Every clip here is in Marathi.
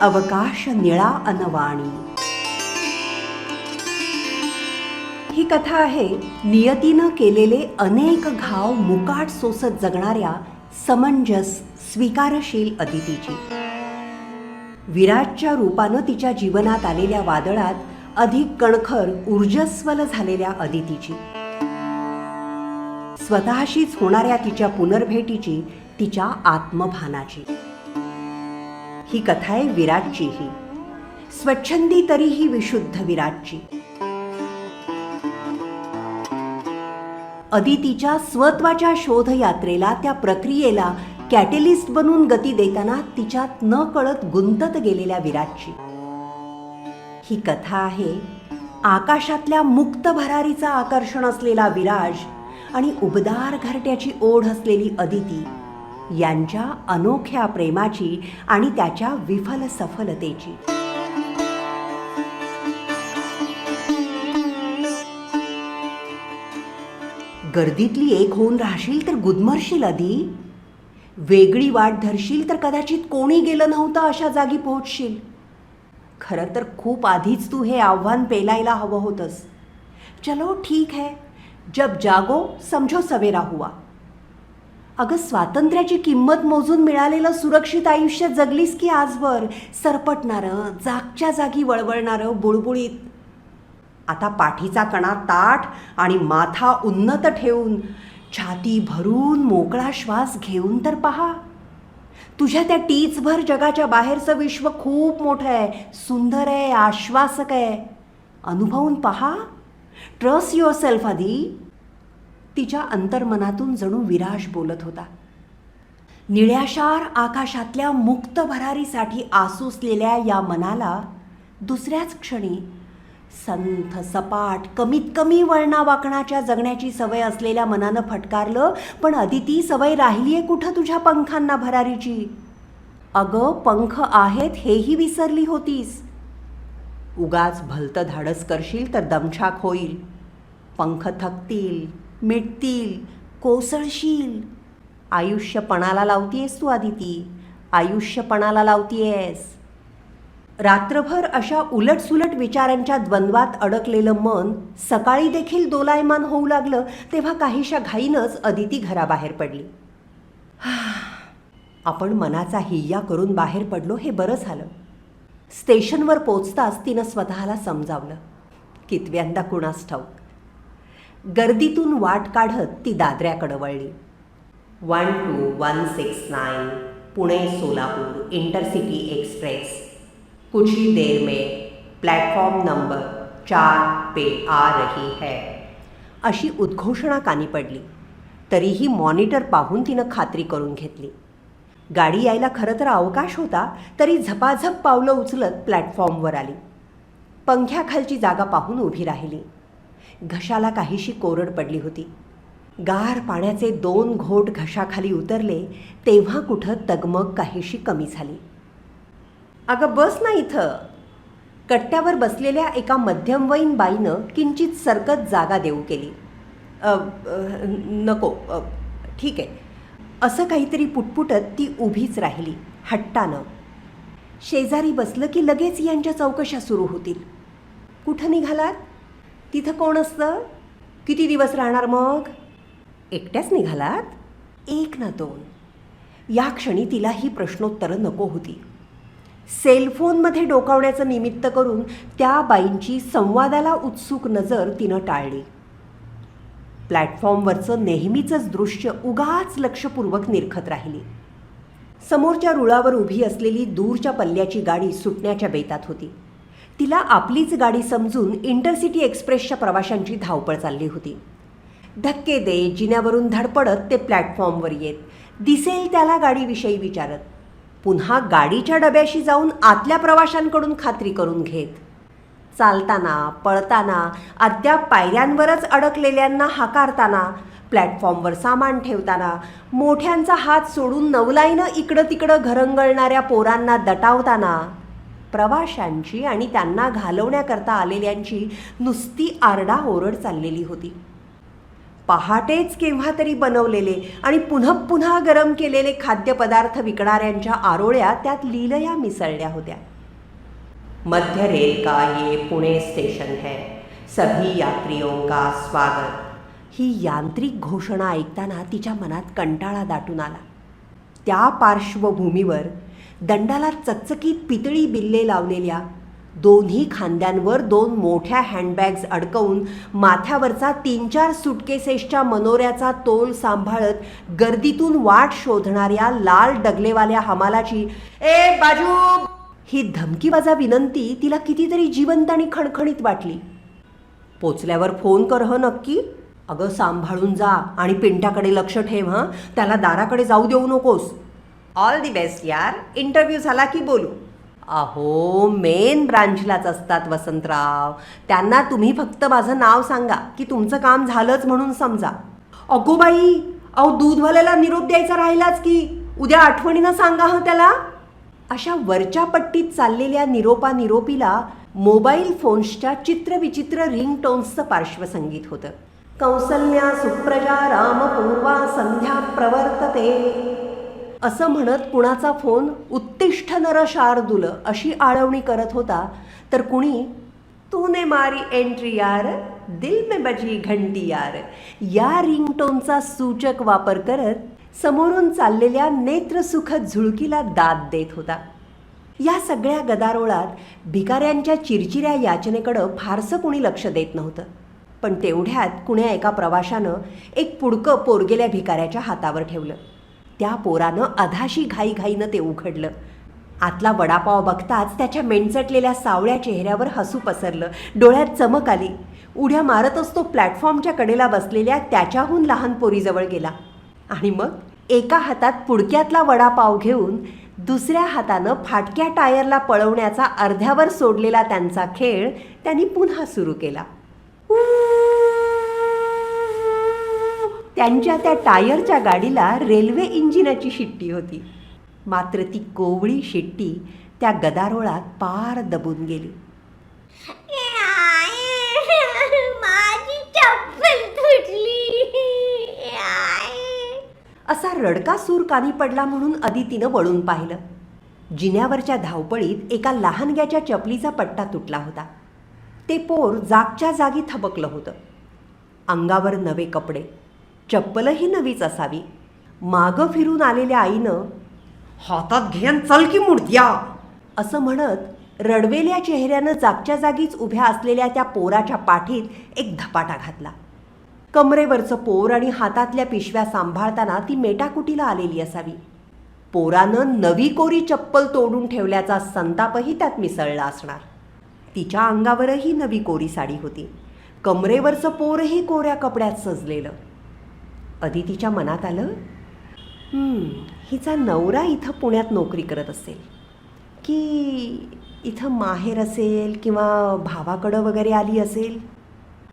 अवकाश निळा अनवाणी. ही कथा आहे नियतीनं केलेले अनेक घाव मुकाट सोसत जगणाऱ्या समंजस स्वीकारशील अदितीची. विराटच्या रूपानं तिच्या जीवनात आलेल्या वादळात अधिक कणखर ऊर्जस्वल झालेल्या अदितीची. स्वतःशीच होणाऱ्या तिच्या पुनर्भेटीची तिच्या आत्मभानाची. ही कथा आहे विराटची ही. स्वच्छंदी तरीही विशुद्ध विराटची. अदितीच्या स्वत्वाच्या शोधयात्रेला त्या प्रक्रियेला कॅटेलिस्ट बनून गती देताना तिच्यात न कळत गुंतत गेलेल्या विराटची. ही कथा आहे आकाशातल्या मुक्त भरारीचा आकर्षण असलेला विराज आणि उबदार घरट्याची ओढ असलेली अदिती. यांच्या अनोख्या प्रेमाची आणि त्याच्या विफल सफलतेची. गर्दीतली एक होऊन राहशील तर गुदमरशील आधी. वेगळी वाट धरशील तर कदाचित कोणी गेलं नव्हतं अशा जागी पोहोचशील. खरं तर खूप आधीच तू हे आव्हान पेलायला हवं होतंस. चलो ठीक है जब जागो समझो सवेरा हुआ. अगं स्वातंत्र्याची किंमत मोजून मिळालेलं सुरक्षित आयुष्य जगलीस की आजवर? सरपटणारं जागच्या जागी वळवळणारं बुळबुळीत. आता पाठीचा कणा ताठ आणि माथा उन्नत ठेवून छाती भरून मोकळा श्वास घेऊन तर पहा. तुझ्या त्या टीचभर जगाच्या बाहेरचं विश्व खूप मोठं आहे सुंदर आहे आश्वासक आहे. अनुभवून पहा. ट्रस्ट युअर सेल्फ आधी. तिच्या अंतर्मनातून जणू विराश बोलत होता. निळ्याशार आकाशातल्या मुक्त भरारीसाठी आसूसलेल्या या मनाला दुसऱ्याच क्षणी संथ सपाट कमीत कमी वळणा वाकणाच्या जगण्याची सवय असलेल्या मनानं फटकारलं पण अदिती सवय राहिली आहे कुठं तुझ्या पंखांना भरारीची? अगं पंख आहेत हेही विसरली होतीस. उगाच भलतं धाडस करशील तर दमछाक होईल. पंख थकतील. मिटतील कोसळशील. आयुष्यपणाला लावतीयेस तू आदिती. आयुष्यपणाला लावतीयेस. रात्रभर अशा उलटसुलट विचारांच्या द्वंद्वात अडकलेलं मन सकाळी देखील दोलायमान होऊ लागलं तेव्हा काहीशा घाईनच अदिती घराबाहेर पडली. आपण मनाचा हिय्या करून बाहेर पडलो हे बरं झालं. स्टेशनवर पोचताच तिनं स्वतःला समजावलं. कितव्यांदा कुणास ठाऊक गर्दीतून वाट काढत ती दादऱ्याकडं वळली. One two one six nine Pune Solapur intercity express. कुछ ही देर में प्लॅटफॉर्म नंबर चार पे आ रही है. अशी उद्घोषणा कानी पडली. तरीही मॉनिटर पाहून तिनं खात्री करून घेतली. गाडी यायला खरं तर अवकाश होता तरी झपाझप पावलं उचलत प्लॅटफॉर्मवर आली. पंख्याखालची जागा पाहून उभी राहिली. घशाला काहीशी कोरड पडली होती. गार पाण्याचे दोन घोट घशाखाली उतरले तेव्हा कुठं तगमग काहीशी कमी झाली. अगं बस ना इथं. कट्ट्यावर बसलेल्या एका मध्यमवयीन बाईनं किंचित सरकत जागा देऊ केली. "अ, अ, नको अ, ठीक आहे. असं काहीतरी पुटपुटत ती उभीच राहिली हट्टानं. शेजारी बसलं की लगेच यांच्या चौकशा सुरू होतील. कुठं निघालात? तिथं कोण असतं? किती दिवस राहणार मग? एकट्याच निघालात? एक ना दोन. या क्षणी तिला ही प्रश्नोत्तरं नको होती. सेलफोनमध्ये डोकावण्याचं निमित्त करून त्या बाईंची संवादाला उत्सुक नजर तिनं टाळली. प्लॅटफॉर्मवरचं नेहमीचंच दृश्य उगाच लक्षपूर्वक निरखत राहिली. समोरच्या रुळावर उभी असलेली दूरच्या पल्ल्याची गाडी सुटण्याच्या बेतात होती. तिला आपलीच गाडी समजून इंटरसिटी एक्सप्रेसच्या प्रवाशांची धावपळ चालली होती. धक्के दे जिन्यावरून धडपडत ते प्लॅटफॉर्मवर येत. दिसेल त्याला गाडीविषयी विचारत. पुन्हा गाडीच्या डब्याशी जाऊन आतल्या प्रवाशांकडून खात्री करून घेत. चालताना पळताना अद्याप पायऱ्यांवरच अडकलेल्यांना हाकारताना प्लॅटफॉर्मवर सामान ठेवताना मोठ्यांचा हात सोडून नवलाईनं इकडं तिकडं घरंगळणाऱ्या पोरांना दटावताना प्रवाशांची आणि त्यांना घालवण्याकरता आलेल्यांची नुसती आरडाओरड चाललेली होती. पहाटेच केव्हा तरी बनवलेले आणि पुन्हा पुन्हा गरम केलेले खाद्यपदार्थ विकणाऱ्यांच्या आरोळ्या त्यात लीलया मिसळल्या होत्या. मध्य रेल का ये पुणे स्टेशन है? सभी यात्रियों का स्वागत. ही यांत्रिक घोषणा ऐकताना तिच्या मनात कंटाळा दाटून आला. त्या पार्श्वभूमीवर दंडाला चकचकीत पितळी बिल्ले लावलेल्या. दोन्ही खांद्यांवर दोन मोठ्या हँडबॅग्स अडकवून माथ्यावरचा तीन चार सुटकेसेसच्या मनोऱ्याचा तोल सांभाळत गर्दीतून वाट शोधणाऱ्या लाल डगलेवाल्या हमालाची ए बाजू! ही धमकीवाजा विनंती तिला कितीतरी जिवंत आणि खणखणीत वाटली. पोचल्यावर फोन कर ह नक्की? अगं सांभाळून जा आणि पिंट्याकडे लक्ष ठेव हं. त्याला दाराकडे जाऊ देऊ नकोस. ऑल दी बेस्ट यार. इंटरव्ह्यू झाला की बोलू. अहो मेन ब्रांचलाच असतात वसंतराव. त्यांना तुम्ही फक्त माझं नाव सांगा की तुमचं काम झालंच म्हणून समजा. अगो बाई अहो दूधवाल्याला निरोप द्यायचा राहिलाच की. उद्या आठवणीनं सांगा हं त्याला. अशा वरच्या पट्टीत चाललेल्या निरोपा निरोपीला मोबाईल फोन्सच्या चित्रविचित्र रिंगटोन्सचं पार्श्वसंगीत होतं. कौसल्या सुप्रजा रामपूर्वा संध्या प्रवर्तते. असं म्हणत कुणाचा फोन उत्तिष्ठ नर शार्दूल अशी आळवणी करत होता तर कुणी तूने मारी एंट्री यार दिल में बजी घंटी यार. या रिंगटोनचा सूचक वापर करत समोरून चाललेल्या नेत्रसुख झुळकीला दाद देत होता. या सगळ्या गदारोळात भिकाऱ्यांच्या चिरचिऱ्या याचनेकडं फारसं कुणी लक्ष देत नव्हतं. पण तेवढ्यात कुण्या एका प्रवाशानं एक पुडकं पोरगेल्या भिकाऱ्याच्या हातावर ठेवलं. त्या पोरानं अधाशी घाईघाईनं ते उघडलं. आतला वडापाव बघताच त्याच्या मेंचटलेल्या सावळ्या चेहऱ्यावर हसू पसरलं. डोळ्यात चमक आली. उड्या मारतच तो प्लॅटफॉर्मच्या कडेला बसलेल्या त्याच्याहून लहान पोरीजवळ गेला. आणि मग? एका हातात पुडक्यातला वडापाव घेऊन दुसऱ्या हातानं फाटक्या टायरला पळवण्याचा अर्ध्यावर सोडलेला त्यांचा खेळ त्यांनी पुन्हा सुरू केला. त्यांच्या त्या टायरच्या गाडीला रेल्वे इंजिनाची शिट्टी होती. मात्र ती कोवळी शिट्टी त्या गदारोळात पार दबून गेली. माझी चप्पल तुटली. असा रडका सूर कानी पडला म्हणून अदितीनं वळून पाहिलं. जिन्यावरच्या धावपळीत एका लहानग्याच्या चपलीचा पट्टा तुटला होता. ते पोर जागच्या जागी थबकलं होतं. अंगावर नवे कपडे चप्पलही नवीच असावी. मागं फिरून आलेल्या आईनं हातात घेन चल की मूर्त्या असं म्हणत रडवेल्या चेहऱ्यानं जागच्या जागीच उभ्या असलेल्या त्या पोराच्या पाठीत एक धपाटा घातला. कमरेवरचं पोर आणि हातातल्या पिशव्या सांभाळताना ती मेटाकुटीला आलेली असावी. पोरानं नवी कोरी चप्पल तोडून ठेवल्याचा संतापही त्यात मिसळला असणार. तिच्या अंगावरही नवी कोरी साडी होती. कमरेवरचं पोरही कोऱ्या कपड्यात सजलेलं. अदितीच्या मनात आलं? "हं, हिचा नवरा इथं पुण्यात नोकरी करत असेल. की इथं माहेर असेल किंवा भावाकडं वगैरे आली असेल?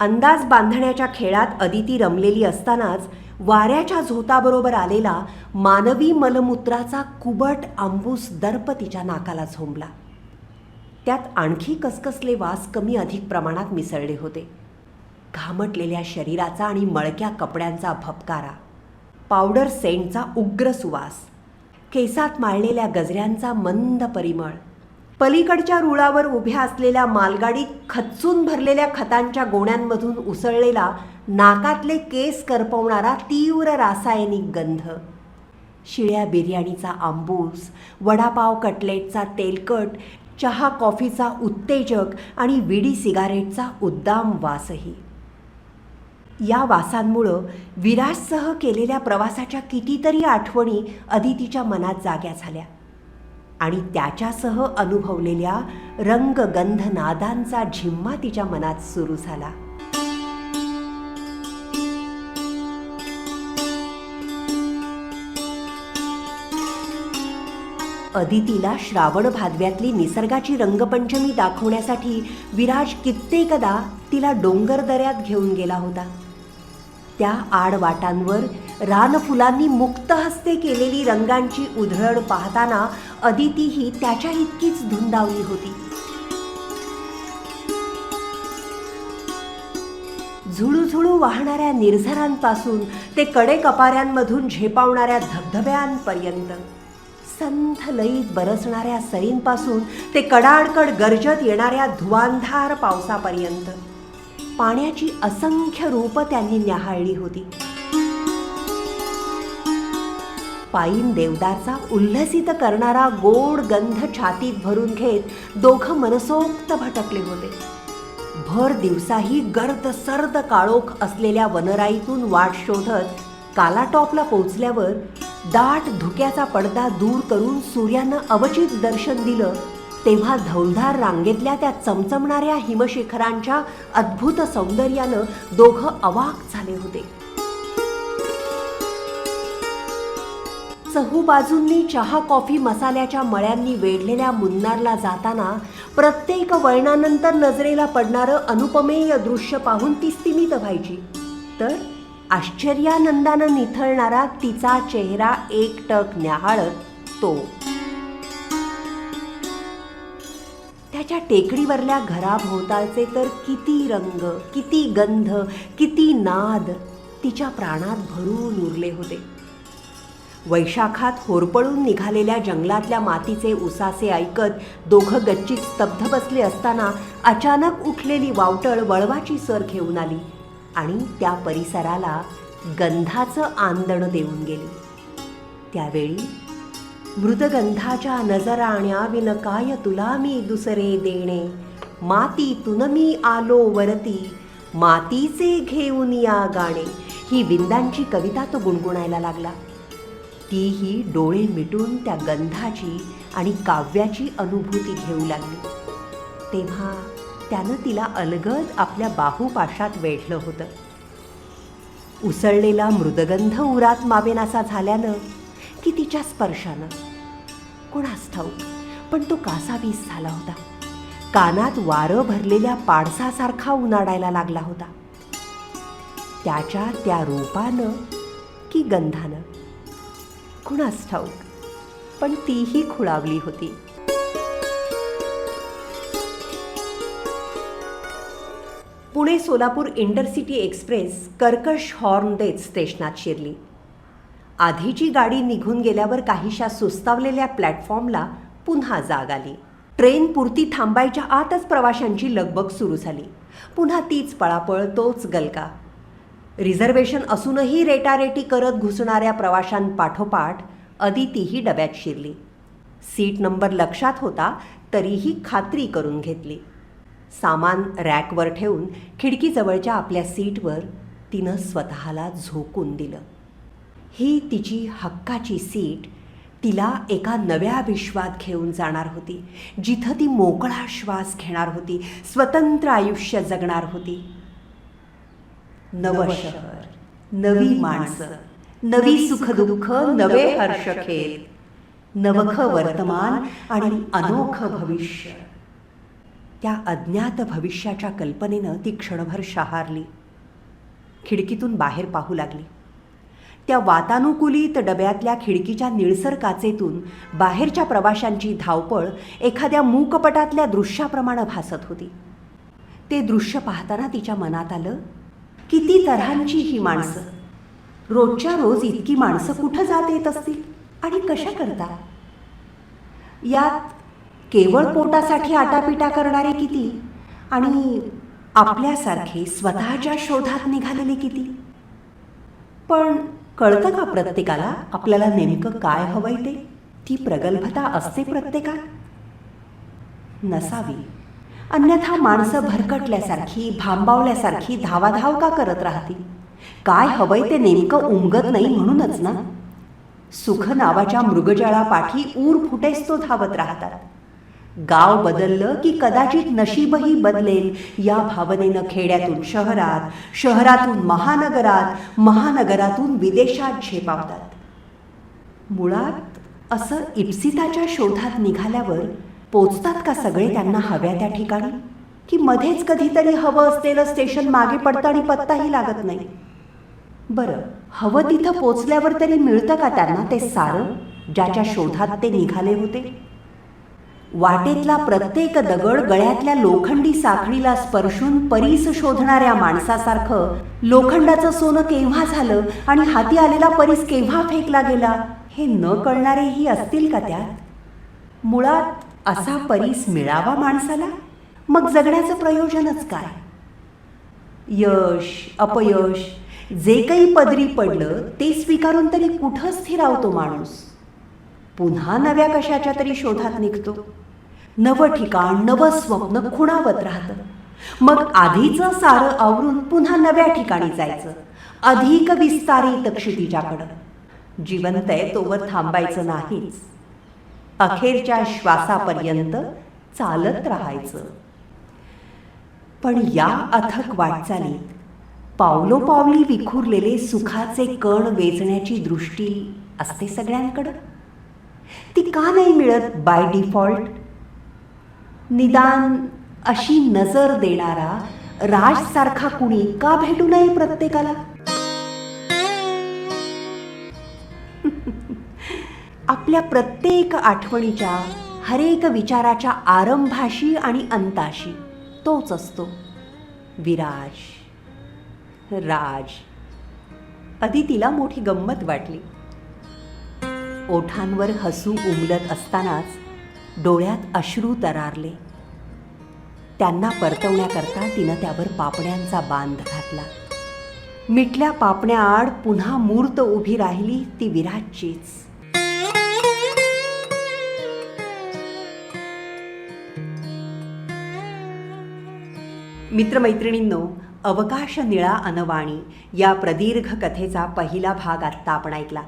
अंदाज बांधण्याच्या खेळात अदिती रमलेली असतानाच वाऱ्याच्या झोताबरोबर आलेला मानवी मलमूत्राचा कुबट आंबूस दर्प तिच्या नाकाला झोंबला. त्यात आणखी कसकसले वास कमी अधिक प्रमाणात मिसळले होते. घामटलेल्या शरीराचा आणि मळक्या कपड्यांचा भपकारा. पावडर सेंटचा उग्र सुवास. केसात माळलेल्या गजऱ्यांचा मंद परिमळ. पलीकडच्या रुळावर उभ्या असलेल्या मालगाडीत खच्चून भरलेल्या खतांच्या गोण्यांमधून उसळलेला नाकातले केस करपवणारा तीव्र रासायनिक गंध. शिळ्या बिर्याणीचा आंबूस वडापाव कटलेटचा तेलकट चहा कॉफीचा उत्तेजक आणि विडी सिगारेटचा उद्दाम वासही. या वासांमुळं विराजसह केलेल्या प्रवासाच्या कितीतरी आठवणी अदितीच्या मनात जाग्या झाल्या. आणि त्याच्यासह अनुभवलेल्या रंगगंध नादांचा झिम्मा तिच्या मनात सुरू झाला. अदितीला श्रावण भादव्यातली निसर्गाची रंगपंचमी दाखवण्यासाठी विराज कित्येकदा तिला डोंगरदऱ्यात घेऊन गेला होता. त्या आडवाटांवर रानफुलांनी मुक्त हस्ते केलेली रंगांची उधळण पाहताना अदितीही त्याच्या इतकीच धुंदावली होती. झुळूझुळू वाहणाऱ्या निर्झरांपासून ते कडे कपाऱ्यांमधून झेपावणाऱ्या धबधब्यांपर्यंत संथ लईत बरसणाऱ्या सरींपासून ते कडाडकड गरजत येणाऱ्या धुवांधार पावसापर्यंत. पाण्याची असंख्य रूप त्यांनी न्याहाळली होती. पायीन देवदारचा उल्हसित करणारा गोड गंध छातीत भरून घेत दोघं मनसोक्त भटकले होते. भर दिवसाही गर्द सर्द काळोख असलेल्या वनराईतून वाट शोधत कालाटॉपला पोचल्यावर दाट धुक्याचा पडदा दूर करून सूर्यानं अवचित दर्शन दिलं तेव्हा धौलधार रांगेतल्या त्या चमचमणाऱ्या हिमशिखरांच्या अद्भुत सौंदर्यानं दोघं अवाक झाले होते. चहूबाजूंनी चहा कॉफी मसाल्याच्या मळ्यांनी वेढलेल्या मुन्नारला जाताना प्रत्येक वळणानंतर नजरेला पडणारं अनुपमेय दृश्य पाहून ती स्तिमित व्हायची. तर आश्चर्यानंदानं निथळणारा तिचा चेहरा एकटक न्याहाळत तो त्याच्या टेकडीवरल्या घराभोवतालचे तर किती रंग किती गंध किती नाद तिच्या प्राणात भरून उरले होते. वैशाखात होरपळून निघालेल्या जंगलातल्या मातीचे उसासे ऐकत दोघं गच्चीत स्तब्ध बसले असताना अचानक उठलेली वावटळ वळवाची सर घेऊन आली आणि त्या परिसराला गंधाचं आंदण देऊन गेली. त्यावेळी मृदगंधाच्या नजराण्या काय तुला मी दुसरे देणे. मातीतून मी आलो वरती मातीचे घेऊन या गाणे. ही विंदांची कविता तो गुणगुणायला लागला. तीही डोळे मिटून त्या गंधाची आणि काव्याची अनुभूती घेऊ लागली. तेव्हा त्यानं तिला अलगद आपल्या बाहूपाशात वेढलं होतं. उसळलेला मृदगंध उरात मावेनासा झाल्यानं की तिच्या स्पर्शानं? कोणास ठाऊक? पण तो कासावीस झाला होता. कानात वारं भरलेल्या पाडसासारखा उन्हाळायला लागला होता. त्याच्या त्या रूपानं की गंधानं? कुणास ठाऊक? पण तीही खुळावली होती. पुणे सोलापूर इंटरसिटी एक्सप्रेस कर्कश हॉर्न देत स्टेशनात शिरली. आधीची गाडी निघून गेल्यावर काहीशा सुस्तावलेल्या प्लॅटफॉर्मला पुन्हा जाग आली. ट्रेन पुरती थांबायच्या आतच प्रवाशांची लगबग सुरू झाली. पुन्हा तीच पळापळ तोच गलका. रिझर्वेशन असूनही रेटारेटी करत घुसणाऱ्या प्रवाशांपाठोपाठ अदितीही डब्यात शिरली. सीट नंबर लक्षात होता तरीही खात्री करून घेतली. सामान रॅकवर ठेवून खिडकीजवळच्या आपल्या सीटवर तिनं स्वतःला झोकून दिलं. ही तिची हक्काची सीट तिला एका नव्या विश्वात घेऊन जाणार होती जिथं ती मोकळा श्वास घेणार होती स्वतंत्र आयुष्य जगणार होती. नवं शहर नवी माणसं नवी सुखदुःख नवे हर्षखेल नवख वर्तमान आणि अनोखं भविष्य. त्या अज्ञात भविष्याच्या कल्पनेनं ती क्षणभर शहारली. खिडकीतून बाहेर पाहू लागली. त्या वातानुकूलित डब्यातल्या खिडकीच्या निळसर काचेतून बाहेरच्या प्रवाशांची धावपळ एखाद्या मूकपटातल्या दृश्याप्रमाणे भासत होती. ते दृश्य पाहताना तिच्या मनात आलं किती तऱ्हांची ही माणसं. रोजच्या रोज इतकी माणसं कुठं जात येत असतील आणि कशा करता यात केवळ पोटासाठी आटापिटा करणारे किती आणि आपल्यासारखे स्वतःच्या शोधात निघालेले किती? पण कळतं का प्रत्येकाला आपल्याला नेमकं काय हवंय ते? ती प्रगल्भता असते प्रत्येकात. नसावी. अन्यथा माणसं भरकटल्यासारखी भांबावल्यासारखी धावाधाव का करत राहतील? काय हवंय ते नेमकं उमगत नाही म्हणूनच ना? सुख नावाच्या मृगजळापाठी ऊर फुटेस तो धावत राहतात. गाव बदललं की कदाचित नशीबही बदलेल या भावनेनं खेड्यातून शहरात शहरातून महानगरात महानगरातून विदेशात झेपावतात. मुळात असं इप्सिताच्या शोधात निघाल्यावर पोचतात का सगळे त्यांना हव्या त्या ठिकाणी? की मध्येच कधीतरी हवं असलेलं स्टेशन मागे पडतं आणि पत्ताही लागत नाही? बरं हवं तिथं पोचल्यावर तरी मिळतं का त्यांना ते सारं ज्याच्या शोधात ते निघाले होते? वाटेतला प्रत्येक दगड गळ्यातल्या लोखंडी साखळीला स्पर्शून परीस शोधणाऱ्या माणसासारखं लोखंडाचं सोनं केव्हा झालं आणि हाती आलेला परीस केव्हा फेकला गेला हे न कळणारेही असतील का त्यात? मुळात असा परीस मिळावा माणसाला? मग जगण्याचं प्रयोजनच काय? यश अपयश जे काही पदरी पडलं ते स्वीकारून तरी कुठं स्थिरावतो माणूस? पुन्हा नव्या कशाच्या तरी शोधात निघतो. नवं ठिकाण नवं स्वप्न खुणावत राहतं. मग आधीचं सारं आवरून पुन्हा नव्या ठिकाणी जायचं. अधिक विस्तारित क्षितिजाकडं. जिवंत आहे तोवर थांबायचं नाहीच. अखेरच्या श्वासापर्यंत चालत राहायचं. पण या अथक वाटचालीत पावलोपावली विखुरलेले सुखाचे कण वेचण्याची दृष्टी असते सगळ्यांकडं. ती का नाही मिळत बाय डिफॉल्ट निदान अशी नजर देणारा राजसारखा कुणी का भेटू नये प्रत्येकाला? आपल्या प्रत्येक आठवणीच्या हरेक विचाराच्या आरंभाशी आणि अंताशी तोच असतो. विराज. राज. अदितीला मोठी गंमत वाटली. ओठांवर हसू उमलत असतानाच डोळ्यात अश्रू तरारले. त्यांना परतवण्याकरता तिनं त्यावर पापण्यांचा बांध घातला. मिटल्या पापण्याआड पुन्हा मूर्त उभी राहिली ती विराटचीच. मित्रमैत्रिणींनो अवकाश निळा अनवाणी या प्रदीर्घ कथेचा पहिला भाग आत्ता आपण ऐकला.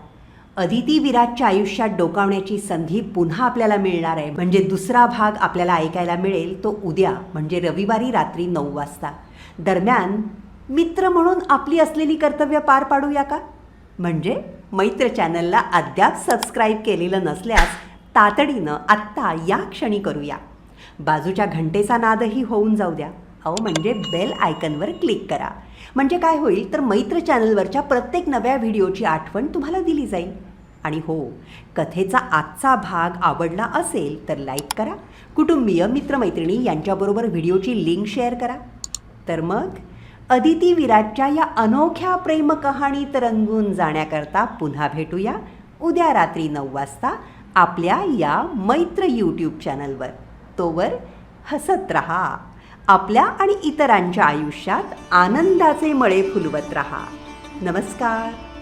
अदिती विराजच्या आयुष्यात डोकावण्याची संधी पुन्हा आपल्याला मिळणार आहे. म्हणजे दुसरा भाग आपल्याला ऐकायला मिळेल तो उद्या म्हणजे रविवारी रात्री नऊ वाजता. दरम्यान मित्र म्हणून आपली असलेली कर्तव्य पार पाडूया का? म्हणजे मैत्र चॅनलला अद्याप सबस्क्राईब केलेलं नसल्यास तातडीनं आत्ता या क्षणी करूया. बाजूच्या घंटेचा नादही होऊन जाऊ द्या. अहो म्हणजे बेल आयकनवर क्लिक करा. म्हणजे काय होईल तर मैत्र चॅनलवरच्या प्रत्येक नव्या व्हिडिओची आठवण तुम्हाला दिली जाईल. आणि हो कथेचा आजचा भाग आवडला असेल तर लाईक करा. कुटुंबीय मित्रमैत्रिणी यांच्याबरोबर व्हिडिओची लिंक शेअर करा. तर मग अदिती विराटच्या या अनोख्या प्रेमकहाणीत रंगून जाण्याकरता पुन्हा भेटूया उद्या रात्री नऊ वाजता आपल्या या मैत्र यूट्यूब चॅनलवर तोवर हसत रहा. आपल्या आणि इतरांच्या आयुष्यात आनंदाचे मळे फुलवत रहा. नमस्कार.